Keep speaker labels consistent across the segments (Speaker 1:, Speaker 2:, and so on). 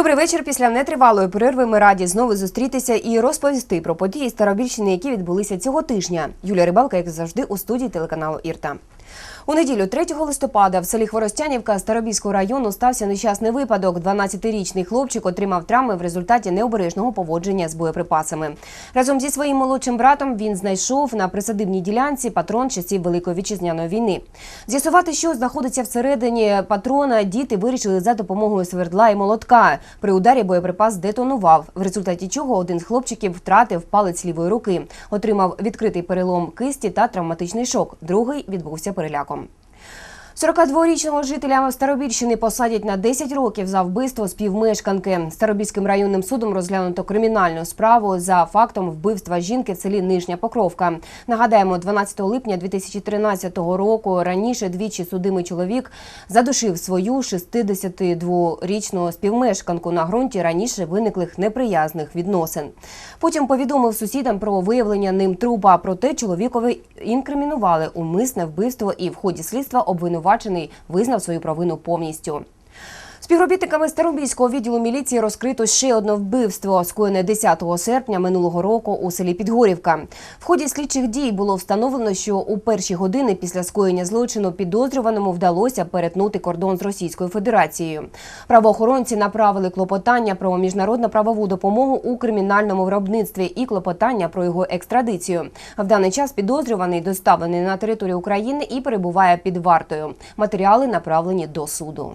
Speaker 1: Добрий вечір. Після нетривалої перерви ми раді знову зустрітися і розповісти про події Старобільщини, які відбулися цього тижня. Юлія Рибалка, як завжди, у студії телеканалу Ірта. У неділю 3 листопада в селі Хворостянівка Старобільського району стався нещасний випадок. 12-річний хлопчик отримав травми в результаті необережного поводження з боєприпасами. Разом зі своїм молодшим братом він знайшов на присадибній ділянці патрон часів Великої вітчизняної війни. З'ясувати, що знаходиться всередині патрона, діти вирішили за допомогою свердла і молотка. При ударі боєприпас детонував, в результаті чого один з хлопчиків втратив палець лівої руки, отримав відкритий перелом кисті та травматичний шок. Другий відбувся переляком. home. 42-річного жителя Старобільщини посадять на 10 років за вбивство співмешканки. Старобільським районним судом розглянуто кримінальну справу за фактом вбивства жінки в селі Нижня Покровка. Нагадаємо, 12 липня 2013 року раніше двічі судимий чоловік задушив свою 62-річну співмешканку на ґрунті раніше виниклих неприязних відносин. Потім повідомив сусідам про виявлення ним трупа. Проте чоловікові інкримінували умисне вбивство і в ході слідства обвинувачений визнав свою провину повністю. Співробітниками Старобільського відділу міліції розкрито ще одне вбивство, скоєне 10 серпня минулого року у селі Підгорівка. В ході слідчих дій було встановлено, що у перші години після скоєння злочину підозрюваному вдалося перетнути кордон з Російською Федерацією. Правоохоронці направили клопотання про міжнародну правову допомогу у кримінальному виробництві і клопотання про його екстрадицію. В даний час підозрюваний доставлений на територію України і перебуває під вартою. Матеріали направлені до суду.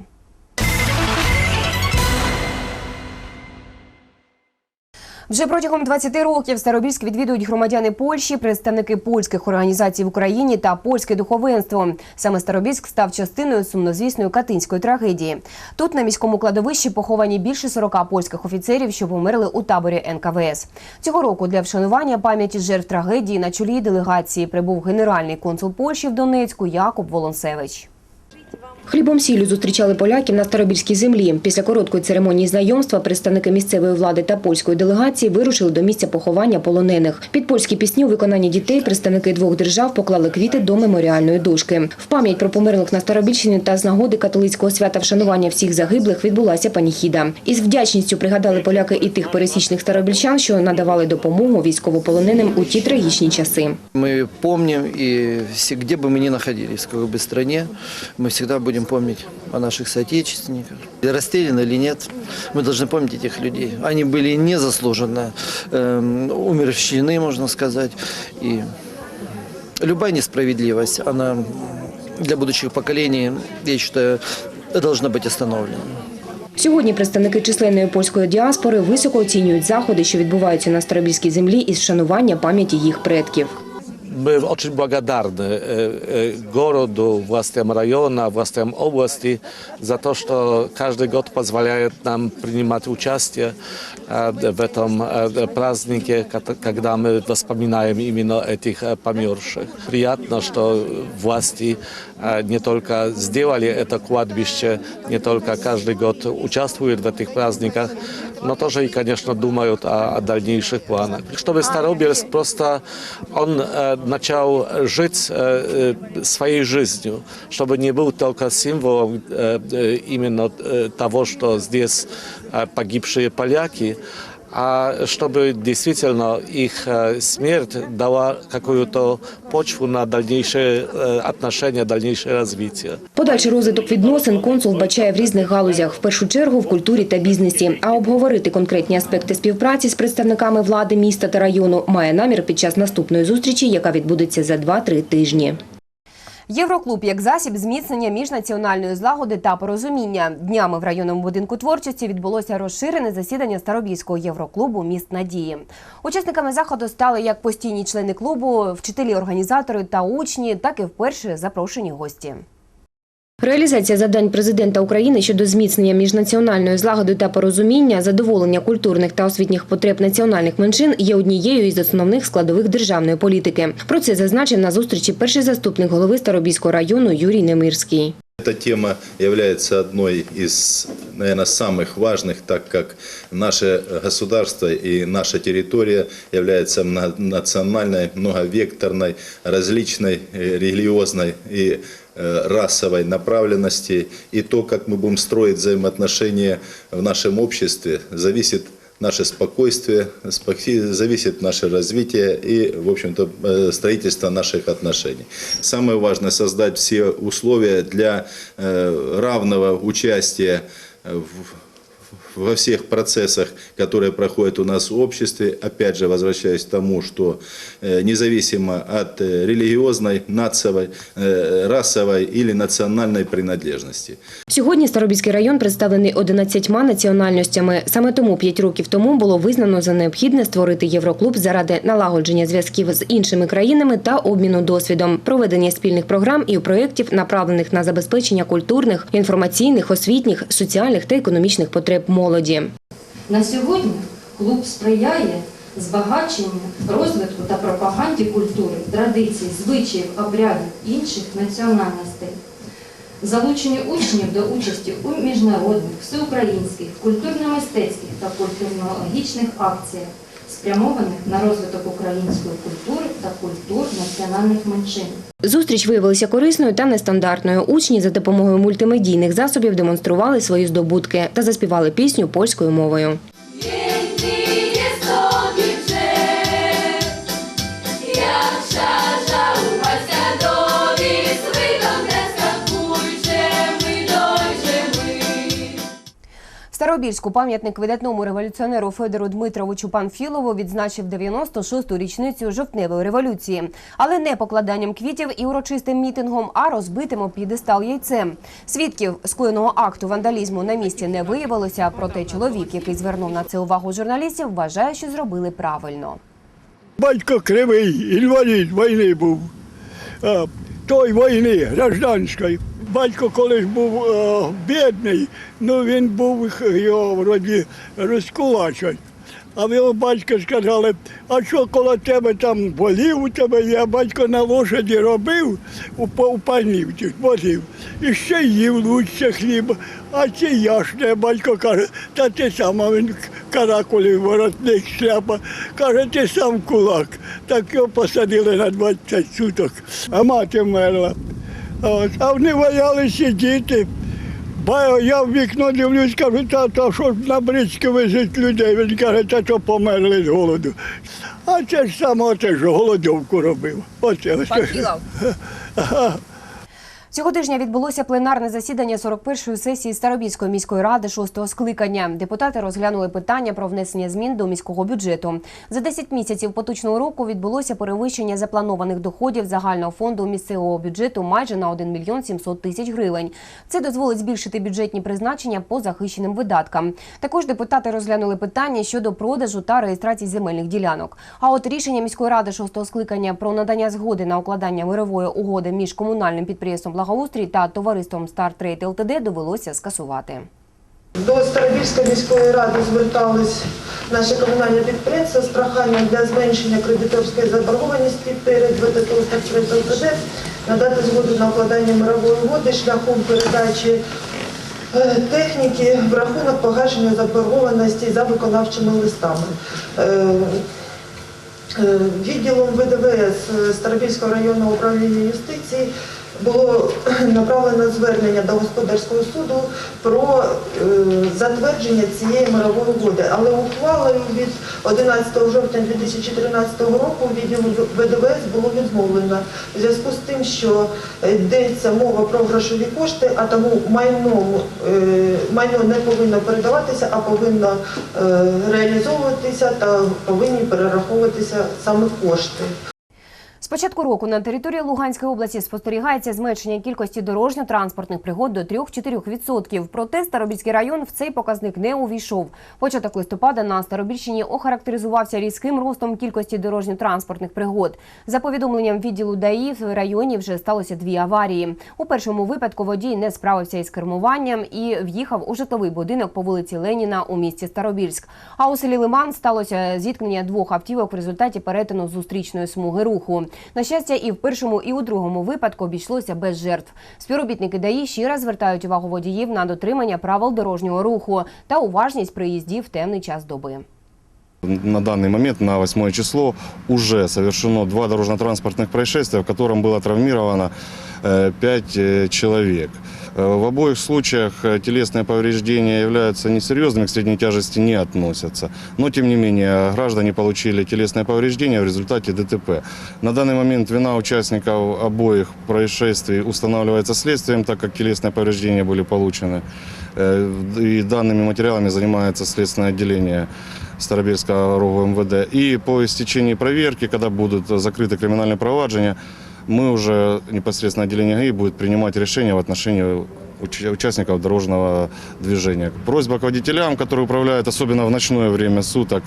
Speaker 1: Вже протягом 20 років Старобільськ відвідують громадяни Польщі, представники польських організацій в Україні та польське духовенство. Саме Старобільськ став частиною сумнозвісної катинської трагедії. Тут на міському кладовищі поховані більше 40 польських офіцерів, що померли у таборі НКВС. Цього року для вшанування пам'яті жертв трагедії на чолі делегації прибув генеральний консул Польщі в Донецьку Якуб Волонсевич. Хлібом сіллю зустрічали поляків на Старобільській землі. Після короткої церемонії знайомства представники місцевої влади та польської делегації вирушили до місця поховання полонених. Під польські пісні у виконанні дітей представники двох держав поклали квіти до меморіальної дошки. В пам'ять про померлих на Старобільщині та з нагоди католицького свята вшанування всіх загиблих відбулася паніхіда. Із вдячністю пригадали поляки і тих пересічних старобільчан, що надавали допомогу військовополоненим у ті трагічні часи.
Speaker 2: Мы помним, и все- где бы мы ни находились, в какой бы стране, мы всегда будем помнить о наших соотечественниках. Расстреляны или нет, мы должны помнить этих людей. Они были незаслуженно эм, умерщвлены, можно сказать. И любая несправедливость, она для будущих поколений, я считаю, должна быть остановлена.
Speaker 1: Сьогодні представники численної польської діаспори високо оцінюють заходи, що відбуваються на Старобільській землі із вшанування пам'яті їх предків.
Speaker 3: Мы очень благодарны э, э, городу, властям района, властям области за то, что каждый год позволяет нам принимать участие э, в этом э, празднике, кото- когда мы вспоминаем именно этих э, померших. Приятно, что власти э, не только сделали это кладбище, не только каждый год участвуют в этих праздниках, но тоже и, конечно, думают о, о дальнейших планах. Чтобы Старобельск просто он э, начал жить э, э, своей жизнью, чтобы не был только символом э, э, именно э, того, что здесь э, погибшие поляки, а чтобы действительно их э, смерть дала какую-то почву на дальнейшее э, отношения, дальнейшее развитие.
Speaker 1: Подальший розвиток відносин консул бачає в різних галузях, в першу чергу в культурі та бізнесі. А обговорити конкретні аспекти співпраці з представниками влади міста та району має намір під час наступної зустрічі, яка відбудеться за 2-3 тижні. Євроклуб як засіб зміцнення міжнаціональної злагоди та порозуміння. Днями в районному будинку творчості відбулося розширене засідання Старобільського євроклубу Міст Надії. Учасниками заходу стали як постійні члени клубу, вчителі, організатори та учні, так і вперше запрошені гості. Реалізація завдань президента України щодо зміцнення міжнаціональної злагоди та порозуміння, задоволення культурних та освітніх потреб національних меншин є однією із основних складових державної політики. Про це зазначив на зустрічі перший заступник голови Старобільського району Юрій Немирський.
Speaker 4: Эта тема является одной из, наверное, самых важных, так как наше государство и наша территория является национальной, многовекторной, различной э, религиозной и э, расовой направленности. И то, как мы будем строить взаимоотношения в нашем обществе, зависит наше спокойствие, зависит наше развитие и, в общем-то, э, строительство наших отношений. Самое важное – создать все условия для э, равного участия э, в во всех процессах, которые проходят у нас в обществе, опять же, возвращаясь к тому, что э, независимо от э, религиозной, нациовой, э, расовой или национальной принадлежности.
Speaker 1: Сьогодні Старобільський район представлений 11 національностями. Саме тому 5 років тому було визнано за необхідне створити Євроклуб заради налагодження зв'язків з іншими країнами та обміну досвідом, проведення спільних програм і проєктів, направлених на забезпечення культурних, інформаційних, освітніх, соціальних та економічних потреб молоді.
Speaker 5: На сьогодні клуб сприяє збагаченню, розвитку та пропаганді культури, традицій, звичаїв, обрядів інших національностей, залученню учнів до участі у міжнародних, всеукраїнських, культурно-мистецьких та культурологічних акціях, спрямованих на розвиток української культури та культур національних меншин.
Speaker 1: Зустріч виявилася корисною та нестандартною. Учні за допомогою мультимедійних засобів демонстрували свої здобутки та заспівали пісню польською мовою. Старобільську пам'ятник видатному революціонеру Федору Дмитровичу Панфілову відзначив 96-ту річницю жовтневої революції, але не покладанням квітів і урочистим мітингом, а розбитим об п'єдестал яйцем. Свідків скоєного акту вандалізму на місці не виявилося. Проте чоловік, який звернув на це увагу журналістів, вважає, що зробили правильно.
Speaker 6: Батько кривий, інвалід війни був. Той війни, гражданської. Батько колись був е, бідний, ну він був його вроді розкулачать. А його батько сказали, а що коло тебе там волів у тебе є, батько на лошаді робив у, у панівці, волів. І ще їв лучше хліб. А чи я ж батько каже, та ти сам, а він каракулів, воротник, шляпа. Каже, ти сам кулак. Так його посадили на 20 суток, а мати вмерла. От. А вони валялися діти. Ба, я в вікно дивлюсь, кажу, тато, що ж на брички везуть людей. Він каже, та то померли з голоду. А це ж саме ж голодовку робив. Оце ось.
Speaker 1: Цього тижня відбулося пленарне засідання 41-ї сесії Старобільської міської ради шостого скликання. Депутати розглянули питання про внесення змін до міського бюджету. За 10 місяців поточного року відбулося перевищення запланованих доходів загального фонду місцевого бюджету майже на 1 мільйон 700 тисяч гривень. Це дозволить збільшити бюджетні призначення по захищеним видаткам. Також депутати розглянули питання щодо продажу та реєстрації земельних ділянок. А от рішення міської ради шостого скликання про надання згоди на укладання мирової угоди між комунальним підприємством Благоустрій та товариством Стартрейд ЛТД довелося скасувати.
Speaker 7: До Старобільської міської ради звертались наші комунальні підприємства з проханням для зменшення кредиторської заборгованості перед ВТТ «Стартрейд ЛТД» надати згоду на укладання мирової угоди шляхом передачі е, техніки в рахунок погашення заборгованості за виконавчими листами. Е, Е, Відділом ВДВС Старобільського районного управління юстиції було направлено звернення до господарського суду про е, затвердження цієї мирової угоди. Але ухвалою від 11 жовтня 2013 року відділу ВДВС було відмовлено в зв'язку з тим, що йдеться мова про грошові кошти, а тому майно, е, майно не повинно передаватися, а повинно е, реалізовуватися та повинні перераховуватися саме кошти.
Speaker 1: З початку року на території Луганської області спостерігається зменшення кількості дорожньо-транспортних пригод до 3-4%. Проте Старобільський район в цей показник не увійшов. Початок листопада на Старобільщині охарактеризувався різким ростом кількості дорожньо-транспортних пригод. За повідомленням відділу ДАІ в районі вже сталося дві аварії. У першому випадку водій не справився із кермуванням і в'їхав у житловий будинок по вулиці Леніна у місті Старобільськ. А у селі Лиман сталося зіткнення двох автівок в результаті перетину зустрічної смуги руху. На щастя, і в першому, і у другому випадку обійшлося без жертв. Співробітники ДАІ ще раз звертають увагу водіїв на дотримання правил дорожнього руху та уважність при їзді в темний час доби.
Speaker 8: На данный момент, на 8 число, уже совершено два дорожно-транспортных происшествия, в котором было травмировано 5 человек. Э, В обоих случаях э, телесные повреждения являются несерьезными, к средней тяжести не относятся. Но, тем не менее, граждане получили телесные повреждения в результате ДТП. На данный момент вина участников обоих происшествий устанавливается следствием, так как телесные повреждения были получены. Э, И данными материалами занимается следственное отделение Старобельского РОВ МВД. И по истечении проверки, когда будут закрыты криминальные проваджения, мы уже непосредственно отделение ГАИ будет принимать решения в отношении уч- участников дорожного движения. Просьба к водителям, которые управляют, особенно в ночное время суток,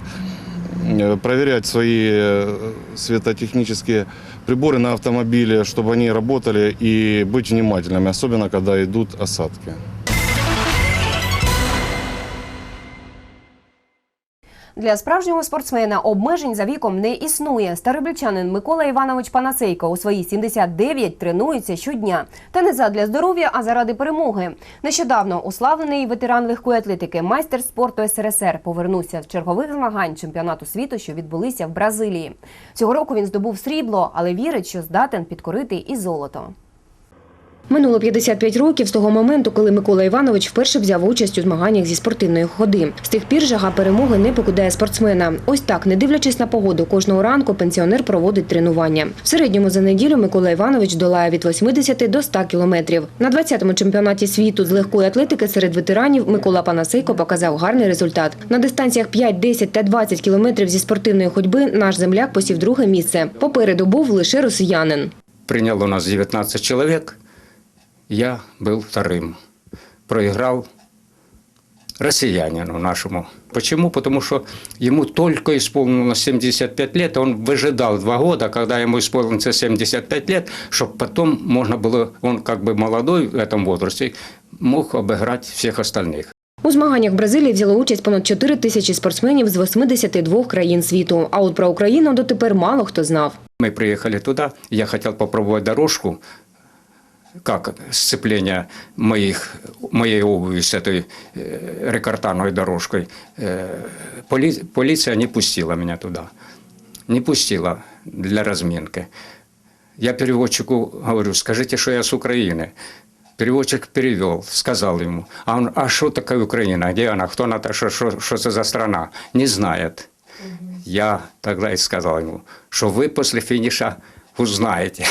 Speaker 8: э, проверять свои э, светотехнические приборы на автомобиле, чтобы они работали и быть внимательными, особенно когда идут осадки.
Speaker 1: Для справжнього спортсмена обмежень за віком не існує. Старобільчанин Микола Іванович Панасейко у свої 79 тренується щодня. Та не задля здоров'я, а заради перемоги. Нещодавно уславлений ветеран легкої атлетики, майстер спорту СРСР, повернувся з чергових змагань чемпіонату світу, що відбулися в Бразилії. Цього року він здобув срібло, але вірить, що здатен підкорити і золото. Минуло 55 років з того моменту, коли Микола Іванович вперше взяв участь у змаганнях зі спортивної ходи. З тих пір жага перемоги не покидає спортсмена. Ось так, не дивлячись на погоду, кожного ранку пенсіонер проводить тренування. В середньому за неділю Микола Іванович долає від 80 до 100 кілометрів. На 20-му чемпіонаті світу з легкої атлетики серед ветеранів Микола Панасейко показав гарний результат. На дистанціях 5, 10 та 20 кілометрів зі спортивної ходьби наш земляк посів друге місце. Попереду був лише росіянин.
Speaker 9: принял у нас 19 человек, я был вторым. Проиграл россиянину нашему. Почему? Потому что ему только исполнилось 75 лет, он выжидал два года, когда ему исполнится 75 лет, чтобы потом можно было, он как бы молодой в этом возрасте, мог обыграть всех остальных.
Speaker 1: У змаганнях в Бразилії взяло участь понад 4 тисячі спортсменів з 82 країн світу. А от про Україну дотепер мало хто знав.
Speaker 9: Мы приехали туда, я хотел попробовать дорожку, как сцепление моих, моей обуви с этой э, рекортановой дорожкой. Э, поли- полиция не пустила меня туда. Не пустила для разминки. Я переводчику говорю, скажите, что я с Украины. Переводчик перевел, сказал ему, а он, а что такое Украина, где она, кто она, что, что, что это за страна, не знает. Я тогда и сказал ему, что вы после финиша узнаете,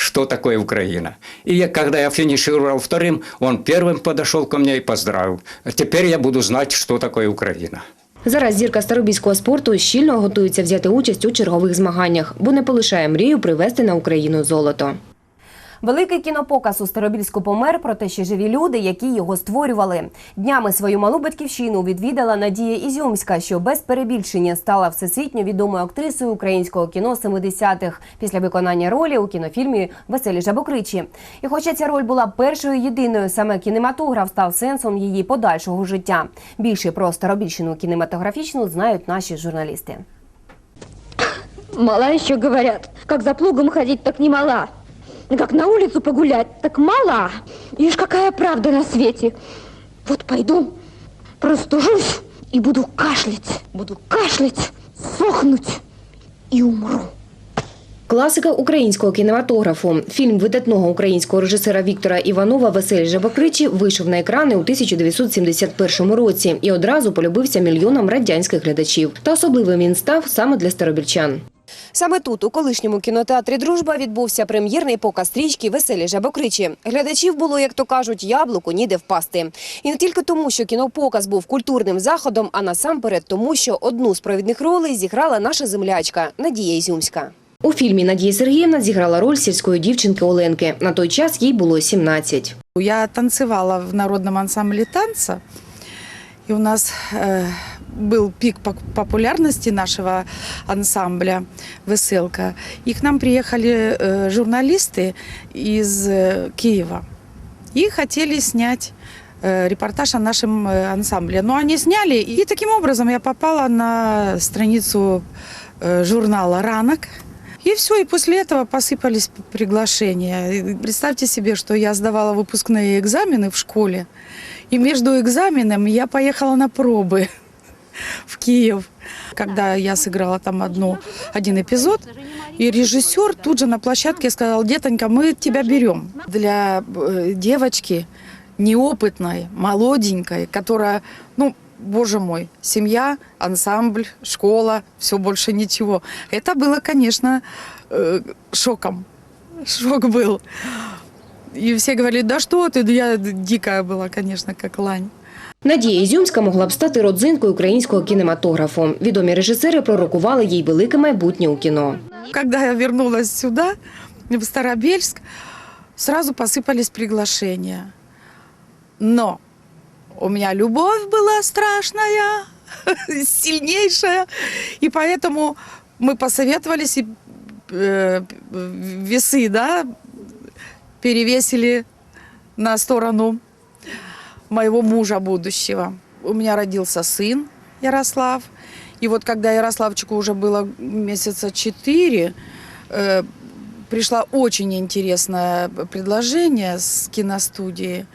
Speaker 9: что такое Украина. И я, когда я финишировал вторым, он первым подошел ко мне и поздравил. Теперь я буду знать, что такое Украина.
Speaker 1: Зараз зірка старобійського спорту щільно готується взяти участь у чергових змаганнях, бо не полишає мрію привезти на Україну золото. Великий кінопоказ у Старобільську помер, проте ще живі люди, які його створювали. Днями свою малу батьківщину відвідала Надія Ізюмська, що без перебільшення стала всесвітньо відомою актрисою українського кіно 70-х після виконання ролі у кінофільмі Веселі жабокричі. І хоча ця роль була першою єдиною, саме кінематограф став сенсом її подальшого життя. Більше про Старобільщину кінематографічну знають наші журналісти.
Speaker 10: Мала еще говорят. Как за плугом ходить, так не мала. Как на улицу погулять, так мала. Ишь, какая правда на свете. Вот пойду, простужусь и буду кашлять. Буду кашлять, сохнуть и умру.
Speaker 1: Класика українського кінематографу. Фільм видатного українського режисера Віктора Іванова Веселі жабокричі вийшов на екрани у 1971 році і одразу полюбився мільйонам радянських глядачів. Та особливим він став саме для старобільчан. Саме тут, у колишньому кінотеатрі Дружба, відбувся прем'єрний показ стрічки Веселі жабокричі. Глядачів було, як то кажуть, яблуку ніде впасти. І не тільки тому, що кінопоказ був культурним заходом, а насамперед тому, що одну з провідних ролей зіграла наша землячка Надія Ізюмська. У фільмі Надія Сергіївна зіграла роль сільської дівчинки Оленки. На той час їй було 17.
Speaker 6: Я танцевала в народном ансамбле танца, и у нас э, был пик популярности нашего ансамбля «Веселка». И к нам приехали э, журналисты из э, Киева и хотели снять э, репортаж о нашем ансамбле. Но они сняли, и таким образом я попала на страницу журнала «Ранок». И все, и после этого посыпались приглашения. Представьте себе, что я сдавала выпускные экзамены в школе, и между экзаменами я поехала на пробы в Киев. Когда я сыграла там одну, один эпизод, и режиссер тут же на площадке сказал, детонька, мы тебя берем. Для э, девочки неопытной, молоденькой, которая, ну, боже мой, семья, ансамбль, школа, все больше ничего. Это было, конечно, э, шоком. Шок был. И все говорили, да что ты, я дикая была, конечно, как лань.
Speaker 1: Надія Ізюмська могла б стати родзинкою українського кінематографу. Відомі режисери пророкували їй велике майбутнє у кіно.
Speaker 6: Когда я вернулась сюда, в Старобельск, сразу посыпались приглашения. Но у меня любовь была страшная, сильнейшая, и поэтому мы посоветовались и э, весы, да, перевесили на сторону моего мужа будущего. У меня родился сын Ярослав. И вот когда Ярославчику уже было месяца четыре, э, пришло очень интересное предложение с киностудии.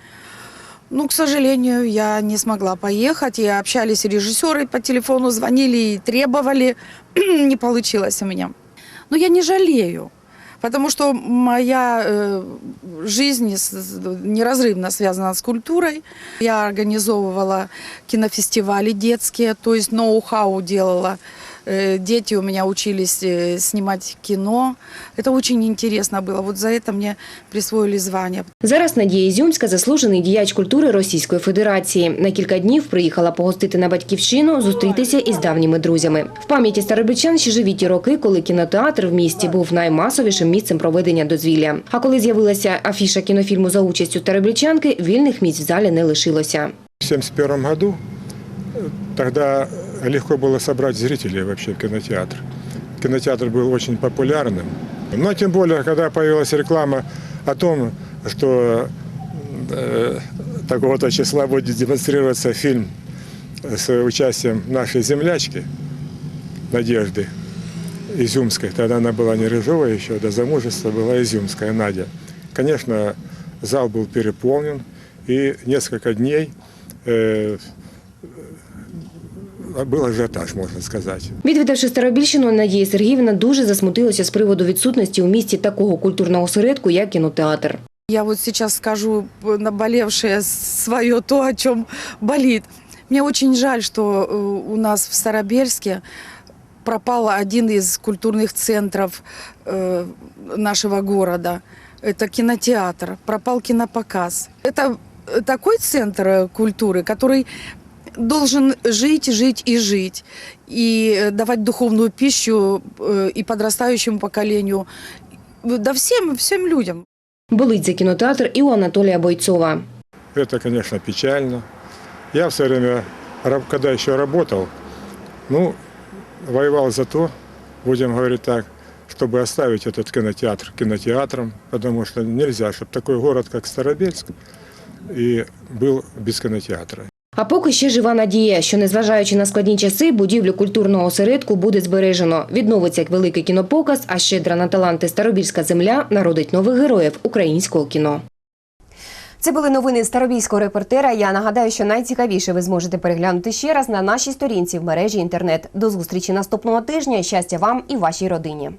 Speaker 6: Ну, к сожалению, я не смогла поехать. И общались режиссеры по телефону, звонили и требовали. не получилось у меня. Но я не жалею. Потому что моя э, жизнь с- с- неразрывно связана с культурой. Я организовывала кинофестивали детские, то есть ноу-хау делала. Э, дети у меня учились э, снимать кино. Это очень интересно было. Вот за это мне присвоили звание.
Speaker 1: Зараз Надія Ізюмська – заслужений діяч культури Російської Федерації. На кілька днів приїхала погостити на батьківщину, зустрітися із давніми друзями. В пам'яті старобільчан ще живі ті роки, коли кінотеатр в місті був наймасовішим місцем проведення дозвілля. А коли з'явилася афіша кінофільму за участю старобільчанки, вільних місць в залі не лишилося.
Speaker 11: В 1971 году э, тогда легко было собрать зрителей вообще в кинотеатр. Кинотеатр был очень популярным. Но тем более, когда появилась реклама о том, что э, такого-то числа будет демонстрироваться фильм с участием нашей землячки Надежды Изюмской. Тогда она была не Рыжова еще, до замужества была Изюмская Надя. Конечно, зал был переполнен, и несколько дней э, был ажиотаж, можно сказать.
Speaker 1: Відвідавши Старобільщину, Надія Сергіївна дуже засмутилася з приводу відсутності у місті такого культурного осередку, як кінотеатр.
Speaker 6: Я вот сейчас скажу э, наболевшее свое то, о чем болит. Мне очень жаль, что э, у нас в Старобельске пропал один из культурных центров э, нашего города. Это кинотеатр, пропал кинопоказ. Это э, такой центр э, культуры, который должен жить, жить и жить. И э, давать духовную пищу э, и подрастающему поколению, э, да всем, всем людям.
Speaker 1: Болить за кінотеатр і у Анатолія Бойцова.
Speaker 11: Это, конечно, печально. Я в свое время, раб- когда еще работал, ну, воевал за то, будем говорить так, чтобы оставить этот кинотеатр кинотеатром, потому что нельзя, чтобы такой город, как Старобельск, и был без кинотеатра.
Speaker 1: А поки ще жива надія, що незважаючи на складні часи, будівлю культурного осередку буде збережено. Відновиться як великий кінопоказ, а щедра на таланти Старобільська земля народить нових героїв українського кіно. Це були новини Старобільського репортера. Я нагадаю, що найцікавіше ви зможете переглянути ще раз на нашій сторінці в мережі інтернет. До зустрічі наступного тижня. Щастя вам і вашій родині.